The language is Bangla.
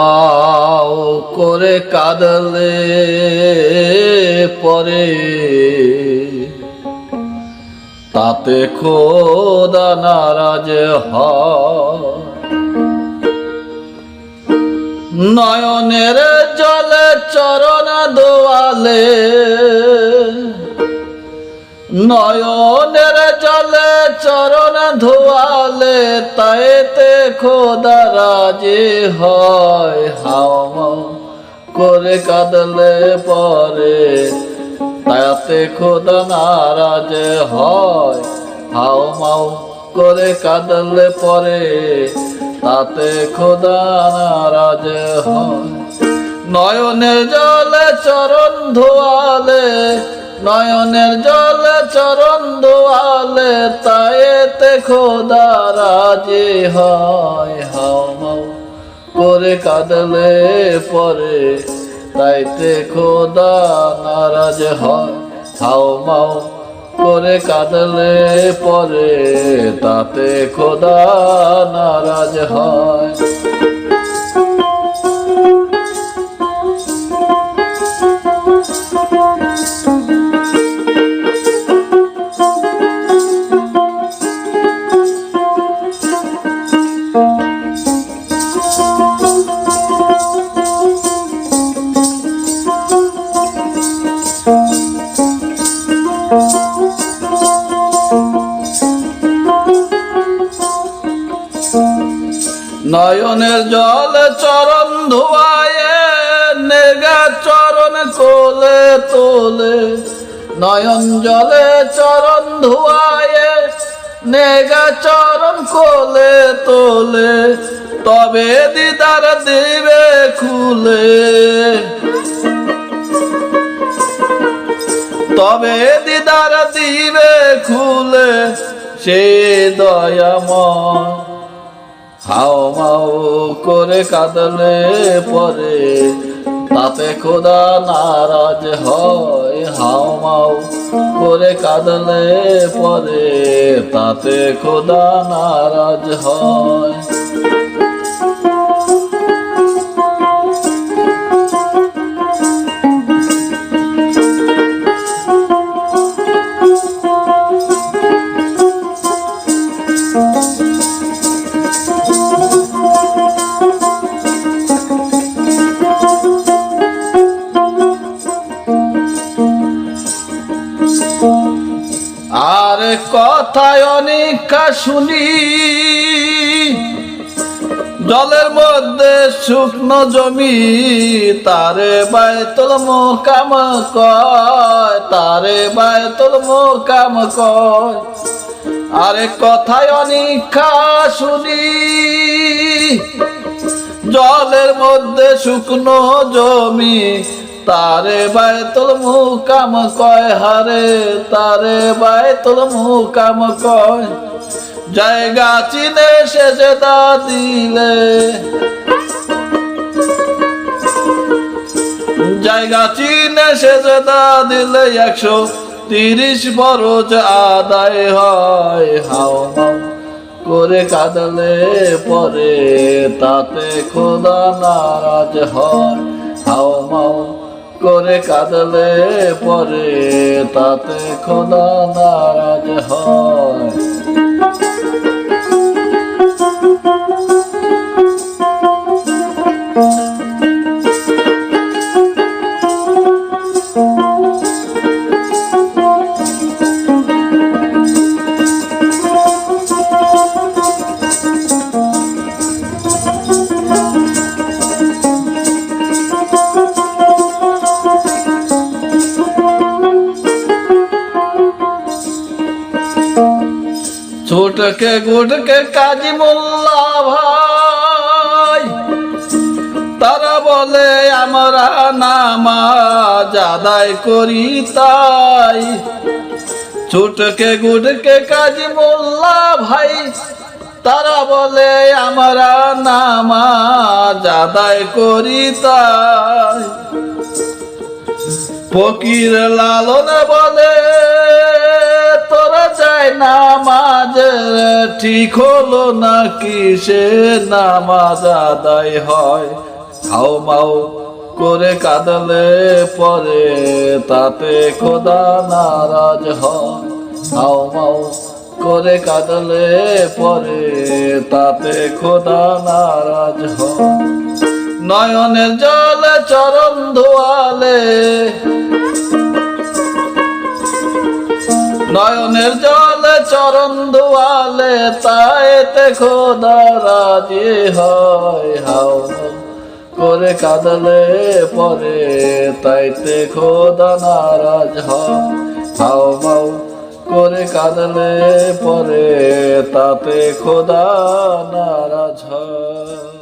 মাও করে কাঁদলে পরে। তাতে খোদা নারাজ নয়নের জলে চরণ দোয়ালে। নয়নের জলে চরণ ধোয়ালে, তাইতে খোদা রাজে হয়। হাও করে কাঁদলে পরে তাতে খোদা নারাজ হয়। হাও মাও করে কাঁদলে পরে, তাতে খোদা নারাজ হয়। নয়নের জলে চরণ ধোয়ালে নয়নের জলে চরণ দোয়ালে তাইতে খোদা রাজে হয়। হাও মাও করে কাঁদলে পরে তাইতে খোদা নারাজ হয়। হাও, মাও করে কাঁদলে পরে তাতে খোদা নারাজ হয়। নয়নের জল চরণ ধোয়ায়, নেগা চরণ কোলে তোলে। নয়ন জলে চরণ ধোয়ায়, নেগা চরণ কোলে তোলে। তবে দিদার দিবে খুলে। তবে দিদার দিবে খুলে। সে দয়াময় হাও মাও করে কাঁদলে পরে, তাতে খোদা নারাজ হয়। হাও মাও করে কাঁদলে পরে, তাতে খোদা নারাজ হয়। কথায় অনেকা শুনি, জলের মধ্যে শুকনো জমি, তারে বায়তল মোকাম কয়, তারে বায়তল মোকাম কয়। আরে কথায় অনেকা শুনি, জলের মধ্যে শুকনো জমি তারে বায়তুল মুকাম কয়, হারে তারে বায়তুল মুকাম কয়। জায়গা চিনে সে যেদা দিলে। জায়গা চিনে সে যেদা দিলে একশো তিরিশ বরজ আদায় হয়। হাও হাও করে কাঁদলে পরে তাতে খোদা নারাজ হয়। হাও মাও করে কাঁদলে পরে তাতে খোদা নারাজ হয়। ছোটকে গুটকে কাজী মোল্লা ভাই। তারা বলে, আমরা নামাজ আদায় করি তাই। ছোটকে গুটকে কাজী মোল্লা ভাই। তারা বলে, আমরা নামাজ আদায় করি তাই। ফকির লালন বলে নামাজ ঠিক হলো নাকি সে নামাজ আদায় হয়? হাও মাও করে কাঁদলে পরে তাতে খোদা নারাজ হয়। হাও মাও করে কাঁদলে পরে তাতে খোদা নারাজ হয়। নয়নের জলে চরণ ধোয়ালে, নয়নের জলে চরণ ধোয়ালে তাইতে খোদা রাজি হয়, হাও করে কাঁদলে পরে তাইতে খোদা নারাজ হয়, হাও মাও করে কাঁদলে পরে তাতে খোদা নারাজ হয়।